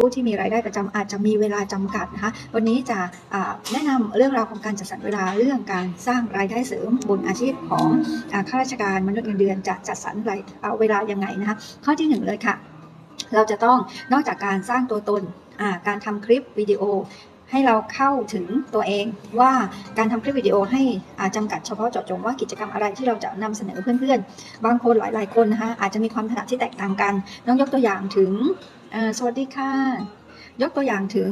ผู้ที่มีรายได้ประจำอาจจะมีเวลาจำกัดนะคะวันนี้จะแนะนำเรื่องราวของการจัดสรรเวลาเรื่องการสร้างรายได้เสริมบนอาชีพของข้าราชการมนุษย์เงินเดือนจะจัดสรรเอาเวลายังไงนะคะข้อที่หนึ่งเลยค่ะ เราจะต้องนอกจากการสร้างตัวตนการทำคลิปวิดีโอให้เราเข้าถึงตัวเองว่าการทำคลิปวิดีโอให้อ่าจำกัดเฉพาะเจาะจงว่ากิจกรรมอะไรที่เราจะนำเสนอเพื่อนๆ บางคนหลายๆคนนะคะอาจจะมีความถนัดที่แตกต่างกัน น้องยกตัวอย่างถึง สวัสดีค่ะ ยกตัวอย่างถึง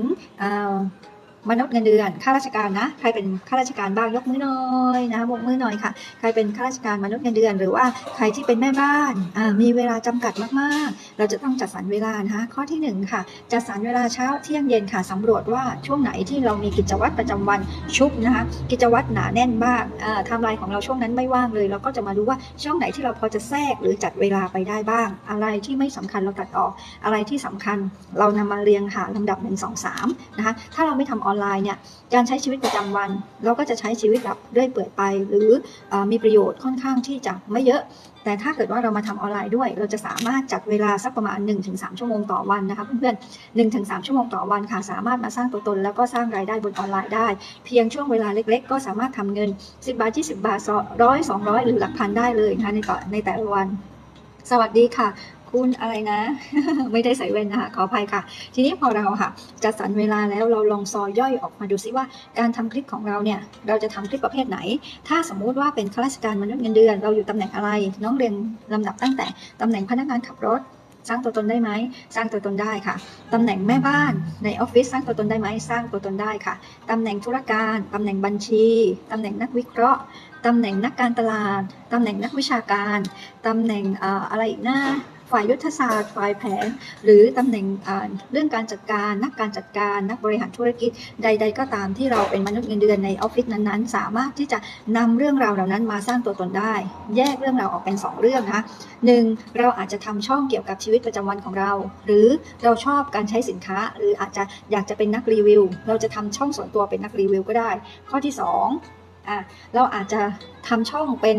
มนุษย์เงินเดือนข้าราชการนะ ใครเป็นข้าราชการบ้างยกมือหน่อยนะบกมือหน่อยค่ะ ใครเป็นข้าราชการมนุษย์เงินเดือน หรือว่าใครที่เป็นแม่บ้านมีเวลาจำกัดมากๆ เราจะต้องจัดสรรเวลานะคะข้อที่หนึ่งค่ะ จัดสรรเวลาเช้าเที่ยงเย็นค่ะสำรวจว่าช่วงไหนที่เรามีกิจวัตรประจำวันชุบนะคะกิจวัตรหนาแน่นมากอ่าไทม์ไลน์ของเราช่วงนั้นไม่ว่างเลย เราก็จะมาดูว่าช่วงไหนที่เราพอจะแทรกหรือจัดเวลาไปได้บ้าง อะไรที่ไม่สำคัญเราตัดออก อะไรที่สำคัญเรานำมาเรียงหาลำดับ1 2 3นะคะถ้าเราไม่ทำออนไลน์เนี่ยการใช้ชีวิตประจำวัน เราก็จะใช้ชีวิตแบบเรื่อยเปื่อยไป หรืออมีประโยชน์ค่อนข้างที่จะไม่เยอะ แต่ถ้าเกิดว่าเรามาทำออนไลน์ด้วย เราจะสามารถจัดเวลาสักประมาณ 1-3 ชั่วโมงต่อวันนะคะเพื่อนๆ1-3 ชั่วโมงต่อวันค่ะสามารถมาสร้างตัวตน แล้วก็สร้างรายได้บนออนไลน์ได้ เพียงช่วงเวลาเล็ก ๆ ก็สามารถทำเงิน 10 บาท 20 บาทร้อย200หรือหลักพันได้เลยนะคะในต่อในแต่ละวันสวัสดีค่ะ คุณอะไรนะ ไม่ได้ใส่เว่นนะคะขออภัยค่ะ ทีนี้พอเราค่ะจัดสรรเวลาแล้วเราลองซอยย่อยออกมาดูซิว่าการทำคลิปของเราเนี่ยเราจะทำคลิปประเภทไหน ถ้าสมมุติว่าเป็นข้าราชการมนุษย์เงินเดือน เราอยู่ตำแหน่งอะไร น้องเรียงลำดับตั้งแต่ตำแหน่งพนักงานขับรถสร้างตัวตนได้ไหม สร้างตัวตนได้ค่ะ ตำแหน่งแม่บ้านในออฟฟิศสร้างตัวตนได้ไหม สร้างตัวตนได้ค่ะ ตำแหน่งธุรการ ตำแหน่งบัญชี ตำแหน่งนักวิเคราะห์ ตำแหน่งนักการตลาด ตำแหน่งนักวิชาการ ตำแหน่งเอ่ออะไรอีกนะ ฝ่ายยุทธศาสตร์ฝ่ายแผน หรือตำแหน่งเรื่องการจัดการ นักการจัดการ นักบริหารธุรกิจใด ๆ ก็ตามที่เราเป็นมนุษย์เงินเดือนในออฟฟิศนั้นๆ สามารถที่จะนำเรื่องราวเหล่านั้นมาสร้างตัวตนได้ แยกเรื่องราวออกเป็น 2 เรื่องนะคะหนึ่งเราอาจจะทำช่องเกี่ยวกับชีวิตประจำวันของเรา หรือเราชอบการใช้สินค้า หรืออาจจะอยากจะเป็นนักรีวิว เราจะทำช่องส่วนตัวเป็นนักรีวิวก็ได้ ข้อที่2อะเราอาจจะทำช่องเป็น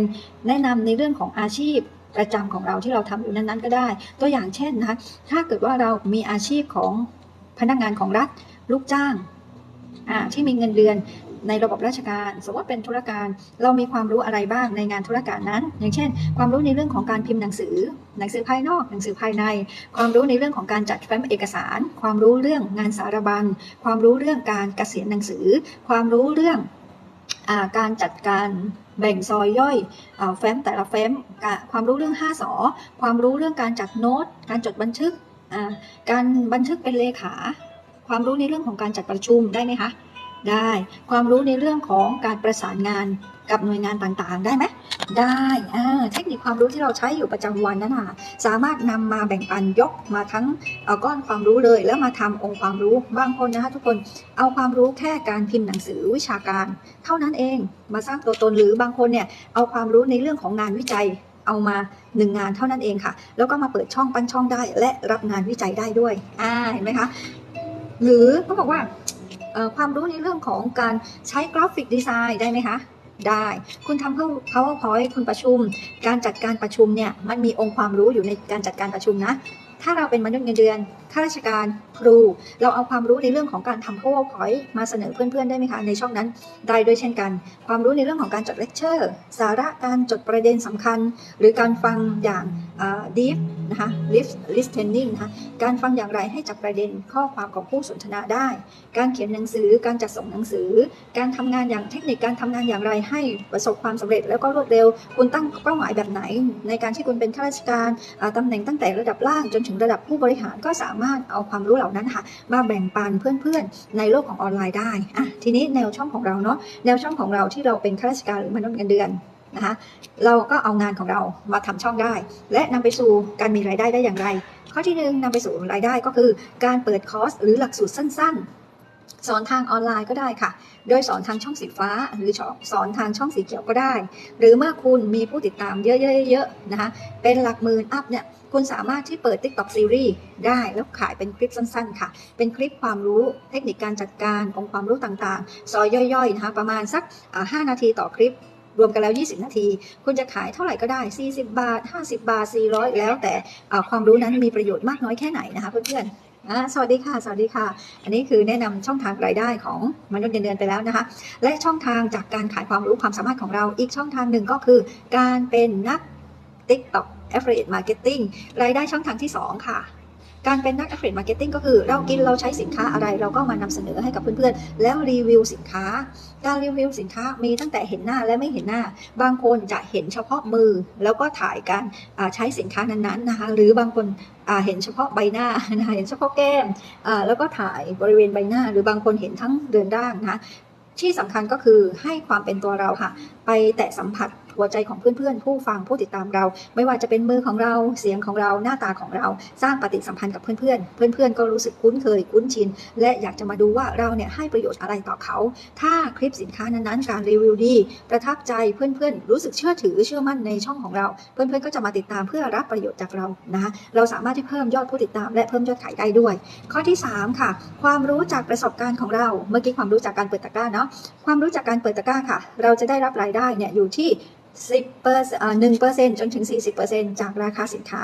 แนะนำในเรื่องของอาชีพ ประจำของเราที่เราทำอยู่นั้นๆ ก็ได้ ตัวอย่างเช่นนะคะถ้าเกิดว่าเรามีอาชีพของพนักงานของรัฐลูกจ้างอ่าที่มีเงินเดือนในระบบราชการ สมมติเป็นธุรการ เรามีความรู้อะไรบ้างในงานธุรการนั้น อย่างเช่น ความรู้ในเรื่องของการพิมพ์หนังสือ หนังสือภายนอก หนังสือภายใน ความรู้ในเรื่องของการจัดแฟ้มเอกสาร ความรู้เรื่องงานสารบัญ ความรู้เรื่องการเกษียณหนังสือ ความรู้เรื่อง การจัดการแบ่งซอยย่อยอแฟ้มแต่ละแฟ้มความรู้เรื่อง 5สอความรู้เรื่องการจัดโน้ต การจดบันทึก การบันทึกเป็นเลขา ความรู้ในเรื่องของการจัดประชุมได้ไหมคะ ได้ ความรู้ในเรื่องของการประสานงาน กับหน่วยงานต่างๆ ได้ไหมได้เทคนิคความรู้ที่เราใช้อยู่ประจำวันนั้นค่ะสามารถนำมาแบ่งปันยกมาทั้งเอ่อก้อนความรู้เลย แล้วมาทำองค์ความรู้บางคนนะคะทุกคนเอาความรู้แค่การพิมพ์หนังสือวิชาการ เท่านั้นเองมาสร้างตัวตนหรือบางคนเนี่ยเอาความรู้ในเรื่องของงานวิจัยเอามาหนึ่งงานเท่านั้นเองค่ะ แล้วก็มาเปิดช่องปั้นช่องได้ และรับงานวิจัยได้ด้วยอ่าเห็นไหมคะ หรือเขาบอกว่าความรู้ในเรื่องของการใช้กราฟิกดีไซน์ได้ไหมคะ ได้ คุณทำ powerpoint คุณประชุม การจัดการประชุมเนี่ยมันมีองค์ความรู้อยู่ในการจัดการประชุมนะ ถ้าเราเป็นมนุษย์เงินเดือน ข้าราชการครู เราเอาความรู้ในเรื่องของการทำ powerpoint มาเสนอเพื่อนๆ ได้ไหมคะ ในช่องนั้นได้ด้วยเช่นกัน ความรู้ในเรื่องของการจดเลคเชอร์ สาระการจดประเด็นสำคัญ หรือการฟังอย่างดีฟนะคะ listening นะคะการฟังอย่างไรให้จับประเด็นข้อความของผู้สนทนาได้ การเขียนหนังสือการจัดส่งหนังสือ การทำงานอย่างเทคนิคการทำงานอย่างไรให้ประสบความสำเร็จแล้วก็รวดเร็ว คุณตั้งเป้าหมายแบบไหน ในการที่คุณเป็นข้าราชการอ่าตำแหน่งตั้งแต่ระดับล่างจนถึงระดับผู้บริหารก็สามารถเอาความรู้เหล่านั้นค่ะมาแบ่งปันเพื่อนๆ ในโลกของออนไลน์ได้อะทีนี้แนวช่องของเราเนาะแนวช่องของเราที่เราเป็นข้าราชการหรือมนุษย์เงินเดือนนะคะเราก็เอางานของเรามาทำช่องได้ และนำไปสู่การมีรายได้ได้อย่างไร ข้อที่หนึ่งนำไปสู่รายได้ก็คือ การเปิดคอร์สหรือหลักสูตรสั้น ๆ สอนทางออนไลน์ก็ได้ค่ะ โดยสอนทางช่องสีฟ้า หรือสอนทางช่องสีเขียวก็ได้ หรือเมื่อคุณมีผู้ติดตามเยอะๆๆนะคะ เป็นหลักหมื่นอัพเนี่ย คุณสามารถที่เปิด TikTok Series ได้ แล้วขายเป็นคลิปสั้นๆ ค่ะ เป็นคลิปความรู้ เทคนิคการจัดการองค์ความรู้ต่างๆ ซอยย่อยๆ นะคะ ประมาณสัก 5 นาทีต่อคลิปรวมกันแล้ว 20 นาที คุณจะขายเท่าไหร่ก็ได้ 40 บาท 50 บาท 400 แล้วแต่ความรู้นั้นมีประโยชน์มากน้อยแค่ไหนนะคะเพื่อนๆ อ่าสวัสดีค่ะ สวัสดีค่ะ อันนี้คือแนะนำช่องทางรายได้ของมนุษย์เงินเดือนไปแล้วนะคะ และช่องทางจากการขายความรู้ความสามารถของเราอีกช่องทางหนึ่งก็คือ การเป็นนัก TikTok Affiliate Marketing รายได้ช่องทางที่ 2 ค่ะ การเป็นนัก Affiliate Marketing ก็คือ เรากินเราใช้สินค้าอะไร เราก็มานำเสนอให้กับเพื่อนๆ แล้วรีวิวสินค้า การรีวิวสินค้ามีตั้งแต่เห็นหน้าและไม่เห็นหน้า บางคนจะเห็นเฉพาะมือ แล้วก็ถ่ายการใช้สินค้านั้นๆนะคะ หรือบางคนเห็นเฉพาะใบหน้านะคะเห็นเฉพาะแก้มแล้วก็ถ่ายบริเวณใบหน้า หรือบางคนเห็นทั้งเรือนร่างนะคะที่สำคัญก็คือให้ความเป็นตัวเราค่ะ ไปแตะสัมผัส หัวใจของเพื่อนๆ ผู้ฟังผู้ติดตามเรา ไม่ว่าจะเป็นมือของเราเสียงของเราหน้าตาของเรา สร้างปฏิสัมพันธ์กับเพื่อนๆ เพื่อนๆ ก็รู้สึกคุ้นเคยคุ้นชิน และอยากจะมาดูว่าเราเนี่ยให้ประโยชน์อะไรต่อเขา ถ้าคลิปสินค้านั้นๆ การรีวิวดีประทับใจเพื่อนๆ รู้สึกเชื่อถือเชื่อมั่นในช่องของเรา เพื่อนๆ ก็จะมาติดตามเพื่อรับประโยชน์จากเรานะเราสามารถที่เพิ่มยอดผู้ติดตามและเพิ่มยอดขายได้ด้วย ข้อที่ 3 ค่ะ ความรู้จากประสบการณ์ของเรา เมื่อกี้ความรู้จากการเปิดตะกร้าเนาะความรู้จากการเปิดตะกร้าค่ะ เราจะได้รับรายได้เนี่ยอยู่ที่10เปอร์เอ่อ1เปอร์เซ็นต์จนถึง 40เปอร์เซ็นจากราคาสินค้า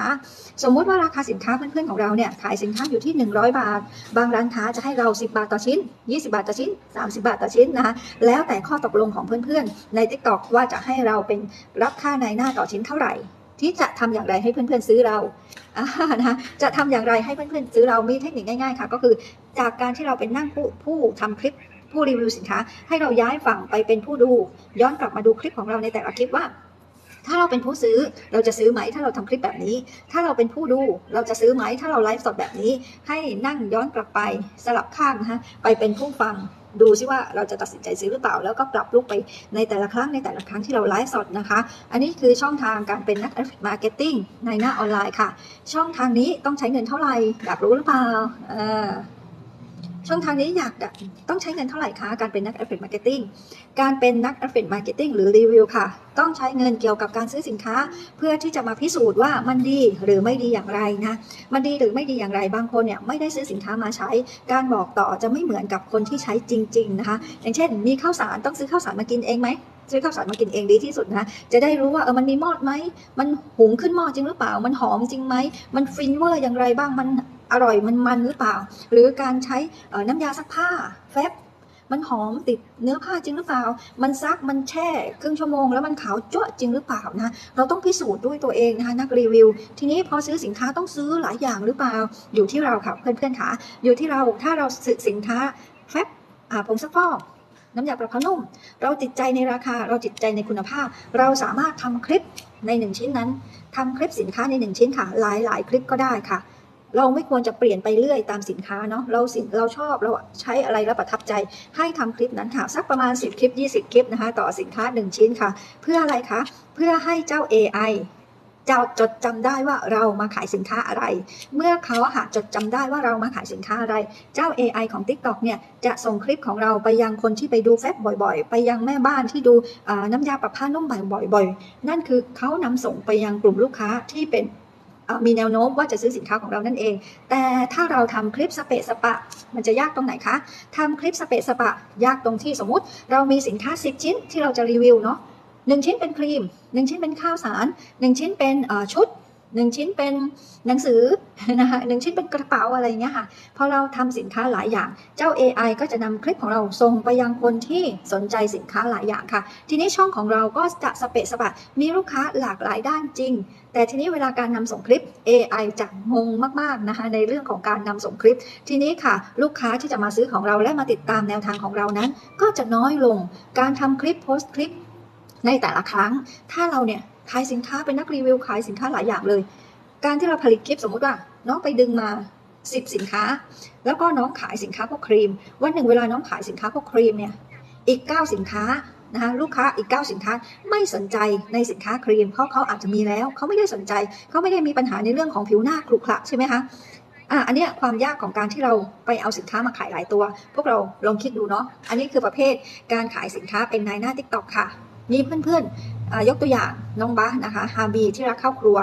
สมมุติว่าราคาสินค้าเพื่อนๆของเราเนี่ยขายสินค้าอยู่ที่ 100 บาท บางร้านค้าจะให้เรา 10 บาทต่อชิ้น 20 บาทต่อชิ้น 30 บาทต่อชิ้นนะคะแล้วแต่ข้อตกลงของเพื่อนๆ ใน TikTok ว่าจะให้เราเป็นรับค่าในหน้าต่อชิ้นเท่าไหร่ ที่จะทำอย่างไรให้เพื่อนๆซื้อเรานะจะทำอย่างไรให้เพื่อนๆซื้อเรามีเทคนิคง่ายๆค่ะ ก็คือจากการที่เราเป็นนั่งผู้ผู้ทำคลิป ผู้รีวิวสินค้า ให้เราย้ายฝั่งไปเป็นผู้ดู ย้อนกลับมาดูคลิปของเราในแต่ละคลิปว่า ถ้าเราเป็นผู้ซื้อเราจะซื้อไหมถ้าเราทำคลิปแบบนี้ ถ้าเราเป็นผู้ดูเราจะซื้อไหมถ้าเราไลฟ์สดแบบนี้ ให้นั่งย้อนกลับไปสลับข้างนะคะไปเป็นผู้ฟังดูซิว่าเราจะตัดสินใจซื้อหรือเปล่า แล้วก็ปรับลุกไปในแต่ละครั้งในแต่ละครั้งที่เราไลฟ์สดนะคะ อันนี้คือช่องทางการเป็นนัก Affiliate Marketing ในหน้าออนไลน์ค่ะ ช่องทางนี้ต้องใช้เงินเท่าไหร่อยากรู้หรือเปล่าเออ ช่องทางนี้อยากต้องใช้เงินเท่าไหร่คะการเป็นนัก Affiliate Marketing การเป็นนัก Affiliate Marketing หรือรีวิวค่ะ ต้องใช้เงินเกี่ยวกับการซื้อสินค้า เพื่อที่จะมาพิสูจน์ว่ามันดีหรือไม่ดีอย่างไรนะมันดีหรือไม่ดีอย่างไรบางคนเนี่ยไม่ได้ซื้อสินค้ามาใช้ การบอกต่อจะไม่เหมือนกับคนที่ใช้จริง ๆ นะคะ อย่างเช่น มีข้าวสารต้องซื้อข้าวสารมากินเองไหมซื้อข้าวสารมากินเองดีที่สุดนะ จะได้รู้ว่าเออมันมีม้อไหม มันหุงขึ้นหม้อจริงหรือเปล่า มันหอมจริงไหม มันฟินเวอร์อย่างไรบ้าง มัน อร่อยมันมันหรือเปล่า หรือการใช้น้ำยาซักผ้าแฟบมันหอมติดเนื้อผ้าจริงหรือเปล่า มันซักมันแช่ครึ่งชั่วโมงแล้วมันขาวจ้วะจริงหรือเปล่านะเราต้องพิสูจน์ด้วยตัวเองนะคะนักรีวิว ทีนี้พอซื้อสินค้าต้องซื้อหลายอย่างหรือเปล่า อยู่ที่เราค่ะเพื่อนๆค่ะอยู่ที่เราถ้าเราซื้อสินค้าแฟบอ่าผงซักฟอกน้ำยาประผ้านุ่ม เราติดใจในราคา เราติดใจในคุณภาพ เราสามารถทำคลิปในหนึ่งชิ้นนั้นทำคลิปสินค้าในหนึ่งชิ้นค่ะหลายหลายๆ คลิปก็ได้ค่ะ เราไม่ควรจะเปลี่ยนไปเรื่อยตามสินค้าเนาะเราสินเราชอบเราใช้อะไรแล้วประทับใจ ให้ทำคลิปนั้นค่ะ สักประมาณ 10 คลิป 20 คลิปนะคะ ต่อสินค้า 1 ชิ้นค่ะ เพื่ออะไรคะเพื่อให้เจ้า AI จะจดจำได้ว่าเรามาขายสินค้าอะไร เมื่อเขาหาจดจำได้ว่าเรามาขายสินค้าอะไร เจ้า AI ของ TikTok เนี่ยจะส่งคลิปของเราไปยังคนที่ไปดูแฟบบ่อยๆ ไปยังแม่บ้านที่ดูน้ำยาปรับผ้านุ่มบ่อยๆ นั่นคือเขานำส่งไปยังกลุ่มลูกค้าที่เป็น มีแนวโน้มว่าจะซื้อสินค้าของเรานั่นเอง แต่ถ้าเราทำคลิปสเปะสปะ มันจะยากตรงไหนคะทำคลิปสเปะสปะ ยากตรงที่สมมุติ เรามีสินค้า 10 ชิ้นที่เราจะรีวิวเนาะหนึ่งชิ้นเป็นครีมหนึ่งชิ้นเป็นข้าวสารหนึ่งชิ้นเป็นชุด หนึ่งชิ้นเป็นหนังสือนะคะหนึ่งชิ้นเป็นกระเป๋าอะไรเงี้ยค่ะพอเราทำสินค้าหลายอย่าง เจ้า AI ก็จะนำคลิปของเราส่งไปยังคนที่สนใจสินค้าหลายอย่างค่ะ ทีนี้ช่องของเราก็จะสเปะสปะมีลูกค้าหลากหลายด้านจริง แต่ทีนี้เวลาการนำส่งคลิป AI จะงงมากๆนะคะในเรื่องของการนำส่งคลิป ทีนี้ค่ะ ลูกค้าที่จะมาซื้อของเราและมาติดตามแนวทางของเรานั้น ก็จะน้อยลงการทำคลิปโพสต์คลิปในแต่ละครั้ง ถ้าเราเนี่ย ขายสินค้าเป็นนักรีวิวขายสินค้าหลายอย่างเลย การที่เราผลิตคลิปสมมุติว่า น้องไปดึงมา10สินค้า แล้วก็น้องขายสินค้าพวกครีม วันหนึ่งเวลาน้องขายสินค้าพวกครีมเนี่ยอีก 9 สินค้านะคะลูกค้าอีก 9 สินค้าไม่สนใจในสินค้าครีมเพราะเขาอาจจะมีแล้วเขาไม่ได้สนใจเขาไม่ได้มีปัญหาในเรื่องของผิวหน้าครุขระใช่ไหมคะอะอันเนี้ยความยากของการที่เราไปเอาสินค้ามาขายหลายตัว พวกเราลองคิดดูเนาะอันนี้คือประเภทการขายสินค้าเป็นนายหน้า t ิ k t o k ค่ะมีเพื่อนๆ ยกตัวอย่างน้องบ้านะคะฮาบีที่รักเข้าครัว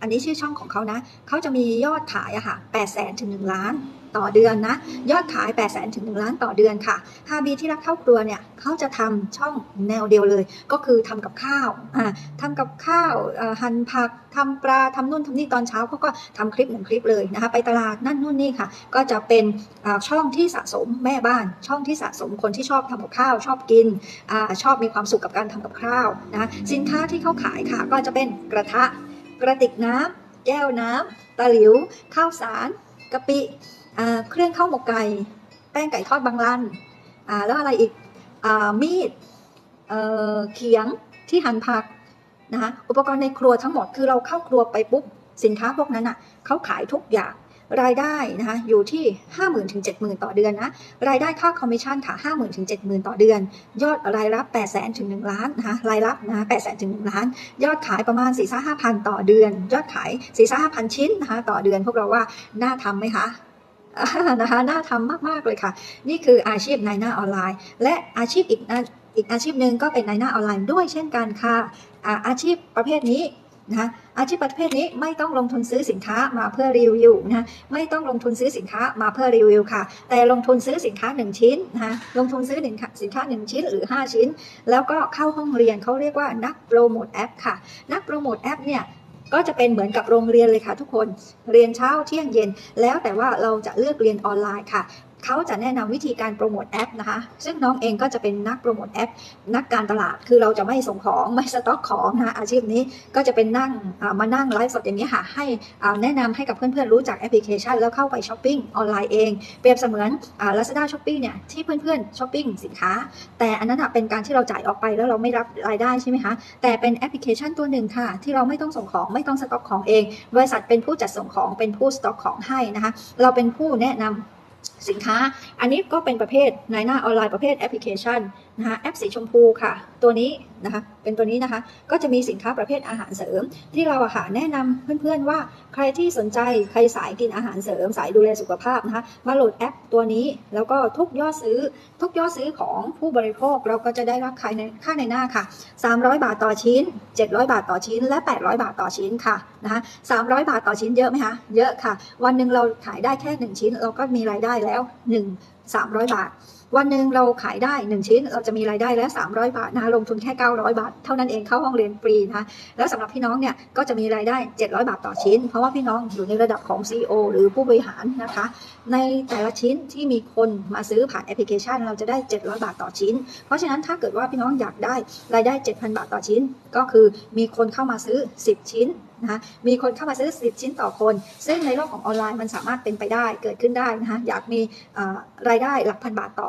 อันนี้ชื่อช่องของเขานะเขาจะมียอดขายอะค่ะ8แสนถึงหนึ่งล้าน ต่อเดือนนะ ยอดขาย 8 0 0 0 0 0ถึง 1 ล้านต่อเดือนค่ะ 5B ที่รักเข้าครัวเนี่ยเขาจะทำช่องแนวเดียวเลย ก็คือทำกับข้าวอ่าทำกับข้าวหั่นผักทำปลาทำนู่นทำนี่ตอนเช้าเขาก็ทำคลิปหนึ่งคลิปเลยนะคะไปตลาดนั่นนู่นนี่ค่ะ ก็จะเป็นช่องที่สะสมแม่บ้าน ช่องที่สะสมคนที่ชอบทำกับข้าว ชอบกินอชอบมีความสุขกับการทำกับข้าวนะสินค้าที่เขาขายค่ะ ก็จะเป็นกระทะกระติกน้ำแก้วน้ำตะหลิว ข้าวสารกะปิ เครื่องข้าวหมกไก่แป้งไก่ทอดบางรันแล้วอะไรอีกอมีดเเขียงที่หั่นผักนะคะอุปกรณ์ในครัวทั้งหมดคือเราเข้าครัวไปปุ๊บสินค้าพวกนั้นอะเขาขายทุกอย่างรายได้นะคะอยู่ที่ 5 0,000ื่นถึงเจ็ดหมื่นต่อเดือนนะรายได้ค่าคอมมิชชั่นค่ะห้าหมื่นถึงเจ็ดหมื่นต่อเดือน ยอดรายรับ8 0 0 0 0ถึง1ล้านนะคะรายรับนะคะ8 0 0 0 0ถึง1ล้าน ยอดขายประมาณ4ี่ห้าพันต่อเดือน ยอดขาย4ี่ห้าพันชิ้นนะคะต่อเดือน พวกเราว่าน่าทำไหมคะ นะคะน่าทำมากๆเลยค่ะ นี่คืออาชีพนายหน้าออนไลน์ และอาชีพอีกนะอีกอาชีพหนึ่งก็เป็นนายหน้าออนไลน์ด้วยเช่นกันค่ะอาอาชีพประเภทนี้นะอาชีพประเภทนี้ไม่ต้องลงทุนซื้อสินค้ามาเพื่อรีวิวนะไม่ต้องลงทุนซื้อสินค้ามาเพื่อรีวิวค่ะ แต่ลงทุนซื้อสินค้า 1 ชิ้นนะคะลงทุนซื้อหนึ่งสินค้า 1 ชิ้นหรือ 5 ชิ้น แล้วก็เข้าห้องเรียนเขาเรียกว่านักโปรโมทแอปค่ะ นักโปรโมทแอปเนี่ย ก็จะเป็นเหมือนกับโรงเรียนเลยค่ะทุกคน เรียนเช้าเที่ยงเย็น แล้วแต่ว่าเราจะเลือกเรียนออนไลน์ค่ะ เขาจะแนะนำวิธีการโปรโมทแอปนะคะ ซึ่งน้องเองก็จะเป็นนักโปรโมทแอป นักการตลาด คือเราจะไม่ส่งของไม่สต็อกของนะคะอาชีพนี้ก็จะเป็นนั่งมานั่งไลฟ์สดอย่างนี้ค่ะ ให้แนะนำให้กับเพื่อนๆรู้จักแอปพลิเคชัน แล้วเข้าไปช้อปปิ้งออนไลน์เอง เปรียบเสมือนอ่า Lazada Shopping เนี่ยที่เพื่อนๆช้อปปิ้งสินค้า แต่อันนั้นเป็นการที่เราจ่ายออกไปแล้วเราไม่รับรายได้ใช่ไหมคะ แต่เป็นแอปพลิเคชันตัวหนึ่งค่ะ ที่เราไม่ต้องส่งของไม่ต้องสต็อกของเอง บริษัทเป็นผู้จัดส่งของเป็นผู้สต็อกของให้นะคะ เราเป็นผู้แนะนำ สินค้า อันนี้ก็เป็นประเภทในหน้าออนไลน์ประเภทแอปพลิเคชัน นะคะแอปสีชมพูค่ะ ตัวนี้นะคะเป็นตัวนี้นะคะก็จะมีสินค้าประเภทอาหารเสริม ที่เราอะค่ะแนะนำเพื่อนๆว่าใครที่สนใจใครสายกินอาหารเสริม สายดูแลสุขภาพนะคะมาโหลดแอปตัวนี้แล้วก็ทุกยอดซื้อ ทุกยอดซื้อของผู้บริโภคเราก็จะได้รับค่าในค่าในหน้าค่ะ 300 บาทต่อชิ้น 700 บาทต่อชิ้น และ 800 บาทต่อชิ้นค่ะนะคะ300 บาทต่อชิ้นเยอะไหมคะเยอะค่ะ วันหนึ่งเราขายได้แค่ 1 ชิ้น เราก็มีรายได้แล้ว 1 300 บาท วันหนึ่งเราขายได้ 1 ชิ้น เราจะมีรายได้แล้ว 300 บาทนะคะลงทุนแค่ 900 บาท เท่านั้นเองเข้าห้องเรียนฟรีนะคะแล้วสำหรับพี่น้องเนี่ยก็จะมีรายได้ 700 บาทต่อชิ้น เพราะว่าพี่น้องอยู่ในระดับของ CEO หรือผู้บริหารนะคะในแต่ละชิ้นที่มีคนมาซื้อผ่านแอปพลิเคชัน เราจะได้ 700 บาทต่อชิ้น เพราะฉะนั้นถ้าเกิดว่าพี่น้องอยากได้รายได้ 7,000 บาทต่อชิ้น ก็คือมีคนเข้ามาซื้อ 10 ชิ้นนะคะมีคนเข้ามาซื้อ 10 ชิ้นต่อคน ซึ่งในโลกของออนไลน์มันสามารถเป็นไปได้เกิดขึ้นได้นะคะอยากมีรายได้หลักพันบาทต่อ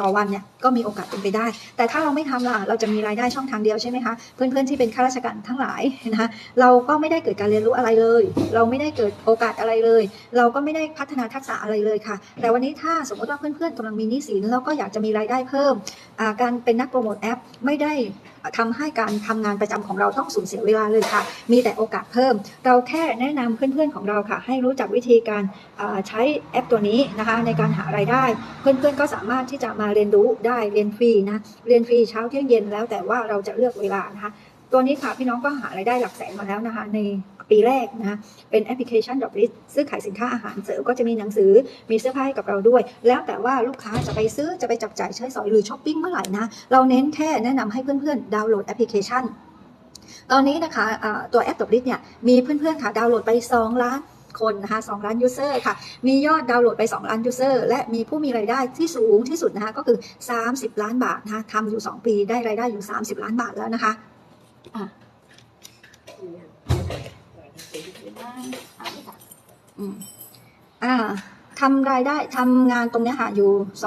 ต่อวันเนี่ยก็มีโอกาสเป็นไปได้ แต่ถ้าเราไม่ทำล่ะเราจะมีรายได้ช่องทางเดียวใช่ไหมคะเพื่อนๆที่เป็นข้าราชการทั้งหลายนะคะเราก็ไม่ได้เกิดการเรียนรู้อะไรเลย เราไม่ได้เกิดโอกาสอะไรเลย เราก็ไม่ได้พัฒนาทักษะอะไรเลยค่ะ แต่วันนี้ถ้าสมมติว่าเพื่อนๆกำลังมีหนี้สินแล้วก็อยากจะมีรายได้เพิ่มการเป็นนักโปรโมทแอปไม่ได้ทำให้การทำงานประจำของเราต้องสูญเสียเวลาเลยค่ะ มีแต่โอกาสเพิ่ม เราแค่แนะนำเพื่อนๆของเราค่ะ ให้รู้จักวิธีการใช้แอปตัวนี้นะคะในการหารายได้ เพื่อนๆก็สามารถที่จะมาเรียนรู้ได้เรียนฟรีนะเรียนฟรีเช้าเที่ยงเย็นแล้วแต่ว่าเราจะเลือกเวลานะคะตัวนี้ค่ะพี่น้องก็หารายได้หลักแสนมาแล้วนะคะ ในปีแรกนะคะเป็นแอปพลิเคชันดอกลิสซื้อขายสินค้าอาหารเสริมก็จะมีหนังสือมีเสื้อผ้าให้กับเราด้วย แล้วแต่ว่าลูกค้าจะไปซื้อจะไปจับจ่ายใช้สอยหรือช้อปปิ้งเมื่อไหร่นะ เราเน้นแค่แนะนำให้เพื่อนๆ ดาวน์โหลดแอปพลิเคชัน ตอนนี้นะคะอ่าตัวแอปดอกลิสเนี่ยมีเพื่อนๆค่ะดาวน์โหลดไป 2 ล้าน คนนะคะ2ล้านยูเซอร์ค่ะ มียอดดาวน์โหลดไป 2 ล้านยูเซอร์และมีผู้มีรายได้ที่สูงที่สุดนะคะก็คือ 30 ล้านบาทนะคะทำอยู่ 2 ปีได้รายได้อยู่ 30 ล้านบาทแล้วนะคะอะอืมอ่าทำรายได้ทำงานตรงเนี้ยค่ะอยู่ส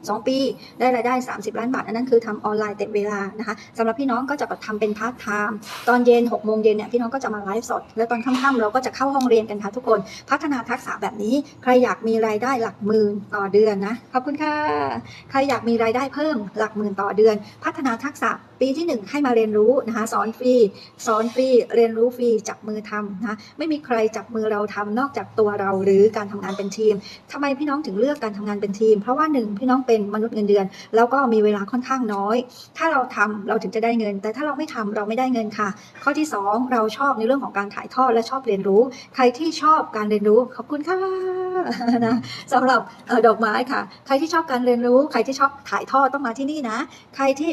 องสองปี ได้รายได้ 30 ล้านบาท อันนั้นคือทำออนไลน์เต็มเวลานะคะสำหรับพี่น้องก็จะทำเป็นพาร์ทไทม์ตอนเย็น6โมงเย็นเนี่ยพี่น้องก็จะมาไลฟ์สด แล้วตอนค่ำๆเราก็จะเข้าห้องเรียนกันค่ะทุกคน พัฒนาทักษะแบบนี้ ใครอยากมีรายได้หลักหมื่นต่อเดือนนะขอบคุณค่ะใครอยากมีรายได้เพิ่มหลักหมื่นต่อเดือน พัฒนาทักษะปีที่ 1 ให้มาเรียนรู้นะคะสอนฟรีสอนฟรีเรียนรู้ฟรีจับมือทำนะคะไม่มีใครจับมือเราทำนอกจากตัวเราหรือการทำงานเป็นทีมทำไมพี่น้องถึงเลือกการทำงานเป็นทีม เพราะว่าหนึ่งพี่น้องเป็นมนุษย์เงินเดือน แล้วก็มีเวลาค่อนข้างน้อย ถ้าเราทำเราถึงจะได้เงิน แต่ถ้าเราไม่ทำเราไม่ได้เงินค่ะ ข้อที่ 2 เราชอบในเรื่องของการถ่ายทอดและชอบเรียนรู้ ใครที่ชอบการเรียนรู้ขอบคุณค่ะนะสำหรับดอกไม้ค่ะ ใครที่ชอบการเรียนรู้ ใครที่ชอบถ่ายทอดต้องมาที่นี่นะ ใครที่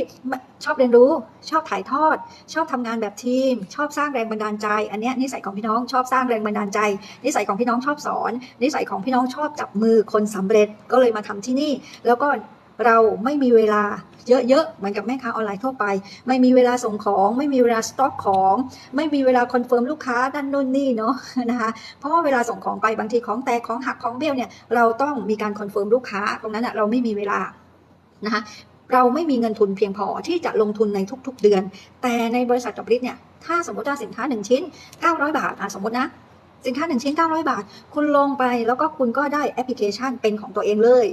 ชอบเรียนรู้ ชอบถ่ายทอด ชอบทำงานแบบทีม ชอบสร้างแรงบันดาลใจ อันนี้นิสัยของพี่น้องชอบสร้างแรงบันดาลใจ นิสัยของพี่น้องชอบสอน นิสัยของพี่น้องชอบจับมือคนสำเร็จก็เลยมาทำที่นี่ แล้วก็เราไม่มีเวลาเยอะๆ เหมือนกับแม่ค้าออนไลน์ทั่วไป ไม่มีเวลาส่งของ ไม่มีเวลาสต็อกของ ไม่มีเวลาคอนเฟิร์มลูกค้าด้านโน่นนี่เนาะนะคะเพราะว่าเวลาส่งของไปบางทีของแตกของหักของเบี้ยวเนี่ยเราต้องมีการคอนเฟิร์มลูกค้าตรงนั้นเราไม่มีเวลานะคะ เราไม่มีเงินทุนเพียงพอที่จะลงทุนในทุกๆเดือน แต่ในบริษัทจบริษเนี่ยถ้าสมมติว่าสินค้า 1 ชิ้น 900 บาทอะสมมตินะสินค้า 1 ชิ้น 900 บาท คุณลงไปแล้วก็คุณก็ได้แอปพลิเคชันเป็นของตัวเองเลย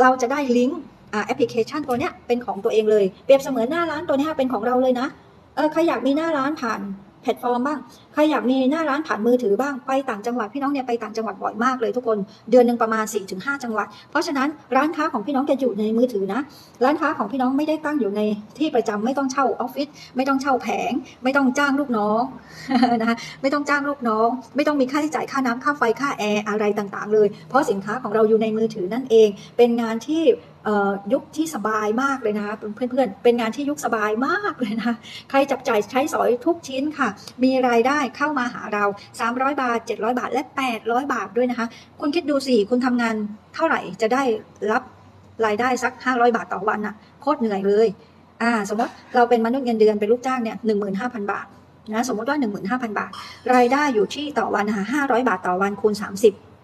เราจะได้ลิงก์อ่าแอปพลิเคชันตัวเนี้ยเป็นของตัวเองเลย เปรียบเสมือนหน้าร้านตัวเนี้ยเป็นของเราเลยนะเออใครอยากมีหน้าร้านผ่าน พลตฟอร์มบ้าง ใครอยากมีหน้าร้านผ่านมือถือบ้าง ไปต่างจังหวัดพี่น้องเนี่ยไปต่างจังหวัดบ่อยมากเลยทุกคน เดือนหนึ่งประมาณ 4-5 จังหวัด เพราะฉะนั้นร้านค้าของพี่น้องจะอยู่ในมือถือนะ ร้านค้าของพี่น้องไม่ได้ตั้งอยู่ในที่ประจำไม่ต้องเช่าออฟฟิศ ไม่ต้องเช่าแผง ไม่ต้องจ้างลูกน้องนะคะไม่ต้องจ้างลูกน้อง ไม่ต้องมีค่าใช้จ่ายค่าน้ำค่าไฟค่าแอร์อะไรต่างๆ เลย เพราะสินค้าของเราอยู่ในมือถือนั่นเอง เป็นงานที่ ยุคที่สบายมากเลยนะคะเพื่อนๆ เป็นงานที่ยุคสบายมากเลยนะคะใครจับจ่ายใช้สอยทุกชิ้นค่ะ มีรายได้เข้ามาหาเรา 300 บาท 700 บาทและ 800 บาทด้วยนะคะ คุณคิดดูสิ คุณทำงานเท่าไหร่จะได้รับรายได้สัก 500 บาทต่อวันน่ะโคตรเหนื่อยเลยอ่าสมมติเราเป็นมนุษย์เงินเดือนเป็นลูกจ้างเนี่ย15,000บาทนะสมมติว่า15,000บาท รายได้อยู่ที่ต่อวันนะคะ500บาทต่อวันคูณ30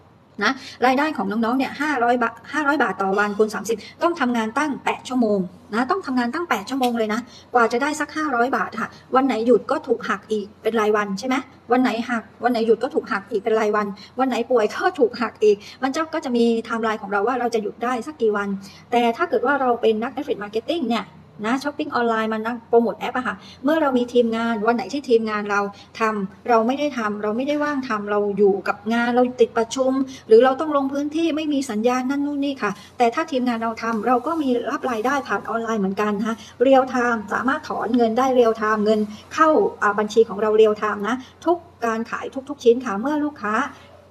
นะรายได้ของน้องๆเนี่ย500บาท500บาทต่อวันคูณ30ต้องทำงานตั้ง8ชั่วโมงนะต้องทำงานตั้ง8ชั่วโมงเลยนะ กว่าจะได้สัก500บาทค่ะ วันไหนหยุดก็ถูกหักอีกเป็นรายวันใช่ไหมวันไหนหัก วันไหนหยุดก็ถูกหักอีกเป็นรายวัน วันไหนป่วยก็ถูกหักอีก มันจะก็จะมีไทม์ไลน์ของเราว่าเราจะหยุดได้สักกี่วัน แต่ถ้าเกิดว่าเราเป็นนัก Affiliate Marketing เนี่ย นะช้อปปิ้งออนไลน์มานั่งโปรโมทแอปอะค่ะ เมื่อเรามีทีมงานวันไหนที่ทีมงานเราทำเราไม่ได้ทำเราไม่ได้ว่างทำเราอยู่กับงานเราติดประชุม หรือเราต้องลงพื้นที่ไม่มีสัญญาณนั่นนู่นนี่ค่ะ แต่ถ้าทีมงานเราทำเราก็มีรับรายได้ผ่านออนไลน์เหมือนกันนะคะเรียลไทม์สามารถถอนเงินได้เรียลไทม์เงินเข้าอ่าบัญชีของเราเรียลไทม์นะทุกการขายทุก ๆ ชิ้นค่ะเมื่อลูกค้า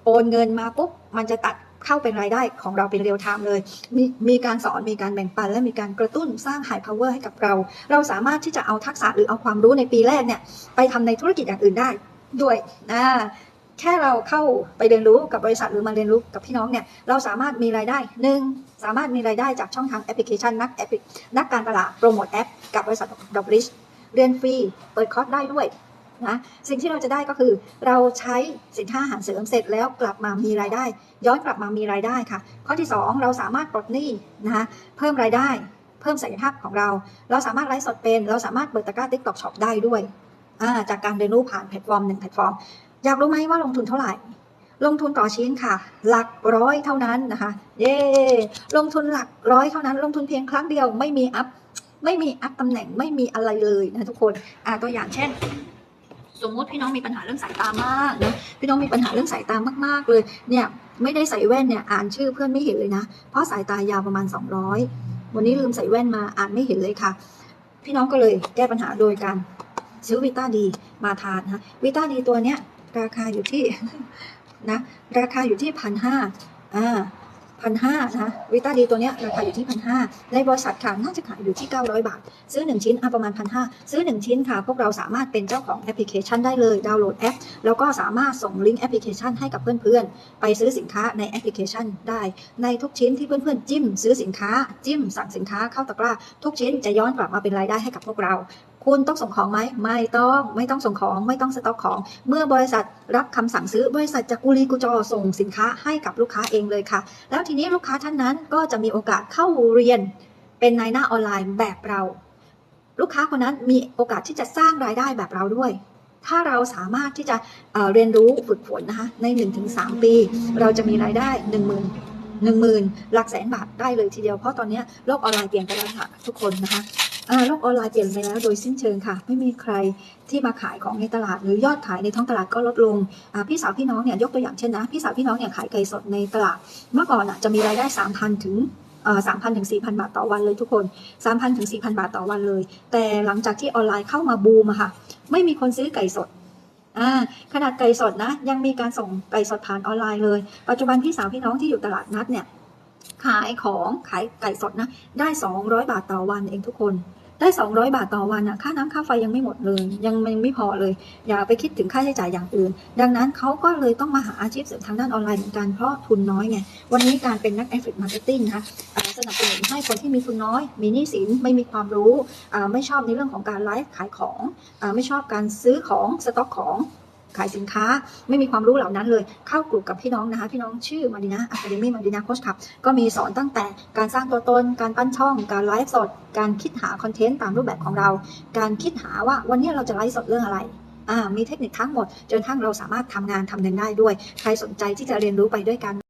โอนเงินมาปุ๊บมันจะตัด เข้าเป็นรายได้ของเราเป็นเรียลไทม์เลย มีมีการสอนมีการแบ่งปัน และมีการกระตุ้นสร้าง High Power ให้กับเรา เราสามารถที่จะเอาทักษะหรือเอาความรู้ในปีแรกเนี่ยไปทำในธุรกิจอย่างอื่นได้ด้วยนะแค่เราเข้าไปเรียนรู้กับบริษัทหรือมาเรียนรู้กับพี่น้องเนี่ยเราสามารถมีรายได้หนึ่งสามารถมีรายได้จากช่องทางแอปพลิเคชันนักแอปนักการตลาดโปรโมทแอปกับบริษัทดับลิชเรียนฟรีเปิดคอร์สได้ด้วย นะสิ่งที่เราจะได้ก็คือ เราใช้สินค้าอาหารเสริมเสร็จแล้วกลับมามีรายได้ ย้อนกลับมามีรายได้ค่ะ ข้อที่ 2 เราสามารถปลดหนี้นะคะเพิ่มรายได้เพิ่มศักยภาพของเรา เราสามารถไลฟ์สดเป็น เราสามารถเปิดตะกร้าติ๊กต็อกช็อปได้ด้วยจากการเรียนรู้ผ่านแพลตฟอร์มหนึ่งแพลตฟอร์ม อยากรู้ไหมว่าลงทุนเท่าไหร่ ลงทุนต่อชิ้นค่ะ หลักร้อยเท่านั้นนะคะ เย้ลงทุนหลักร้อยเท่านั้น ลงทุนเพียงครั้งเดียวไม่มีอัพ ไม่มีอัพตำแหน่งไม่มีอะไรเลยนะทุกคน อ่าตัวอย่างเช่น สมมติพี่น้องมีปัญหาเรื่องสายตามากนะพี่น้องมีปัญหาเรื่องสายตามากๆเลยเนี่ยไม่ได้ใส่แว่นเนี่ยอ่านชื่อเพื่อนไม่เห็นเลยนะเพราะสายตายาวประมาณ 200 วันนี้ลืมใส่แว่นมาอ่านไม่เห็นเลยค่ะ พี่น้องก็เลยแก้ปัญหาโดยการซื้อวิต้าดีมาทานนะวิต้าดีตัวเนี้ยราคาอยู่ที่นะราคาอยู่ที่พันห้าอ่า พันห้านะวิตาดีตัวเนี้ยราคาอยู่ที่พันห้าในบริษัทค่ะน่าจะขายอยู่ที่ 900 บาท ซื้อ 1 ชิ้นอประมาณพันห้าซื้อ 1 ชิ้นค่ะ พวกเราสามารถเป็นเจ้าของแอปพลิเคชันได้เลยดาวน์โหลดแอป แล้วก็สามารถส่งลิงก์แอปพลิเคชันให้กับเพื่อนๆ ไปซื้อสินค้าในแอปพลิเคชันได้ ในทุกชิ้นที่เพื่อนๆ จิ้ม ซื้อสินค้า จิ้มสั่งสินค้าเข้าตะกร้า ทุกชิ้นจะย้อนกลับมาเป็นรายได้ให้กับพวกเรา คุณต้องส่งของไหมไม่ต้องไม่ต้องส่งของไม่ต้องสต็อกของ เมื่อบริษัทรับคำสั่งซื้อบริษัทจะกุลีกุจอส่งสินค้าให้กับลูกค้าเองเลยค่ะ แล้วทีนี้ลูกค้าท่านนั้นก็จะมีโอกาสเข้าเรียน เป็นนายหน้าออนไลน์แบบเรา ลูกค้าคนนั้นมีโอกาสที่จะสร้างรายได้แบบเราด้วยถ้าเราสามารถที่จะเเรียนรู้ฝึกฝนนะคะใน 1-3 ปี เราจะมีรายได้ 1 0 0 0 0 1 0,000 หลักแสนบาทได้เลยทีเดียว เพราะตอนนี้โลกออนไลน์เปลี่ยนไปแล้วค่ะทุกคนนะคะ โลกออนไลน์เปลี่ยนไปแล้วโดยสิ้นเชิงค่ะ ไม่มีใครที่มาขายของในตลาด หรือยอดขายในท้องตลาดก็ลดลงพี่สาวพี่น้องเนี่ยยกตัวอย่างเช่นนะพี่สาวพี่น้องเนี่ยขายไก่สดในตลาด เมื่อก่อนอะจะมีรายได้ 3,000 ถึงสามพันถึงสี่พันบาทต่อวันเลยทุกคนสามพันถึงสี่พันบาทต่อวันเลย แต่หลังจากที่ออนไลน์เข้ามาบูมอะค่ะ ไม่มีคนซื้อไก่สดขนาดไก่สดนะ ยังมีการส่งไก่สดผ่านออนไลน์เลย ปัจจุบันพี่สาวพี่น้องที่อยู่ตลาดนัดเนี่ย ขายของขายไก่สดนะ ได้ 200 บาทต่อวันเองทุกคน ได้ 200 บาทต่อวันอะค่าน้ำค่าไฟยังไม่หมดเลย ยังยังไม่พอเลย อย่าไปคิดถึงค่าใช้จ่ายอย่างอื่น ดังนั้นเขาก็เลยต้องมาหาอาชีพเสริมทางด้านออนไลน์เหมือนกันเพราะทุนน้อยไง วันนี้การเป็นนักแอฟริกมาร์เก็ตติ้งนะสนับสนุนให้คนที่มีทุนน้อย มีหนี้สิน ไม่มีความรู้ ไม่ชอบในเรื่องของการไลฟ์ขายของอไม่ชอบการซื้อของสต็อกของ ขายสินค้า ไม่มีความรู้เหล่านั้นเลย เข้ากลุ่มกับพี่น้องนะคะ พี่น้องชื่อมาดีนะอะคาเดมี่มาดีนะโค้ชขับก็มีสอนตั้งแต่การสร้างตัวตน การปั้นช่อง การไลฟ์สด การคิดหาคอนเทนต์ตามรูปแบบของเรา การคิดหาว่าวันนี้เราจะไลฟ์สดเรื่องอะไรมีเทคนิคทั้งหมด จนทั้งเราสามารถทำงานทำเงินได้ด้วย ใครสนใจที่จะเรียนรู้ไปด้วยกัน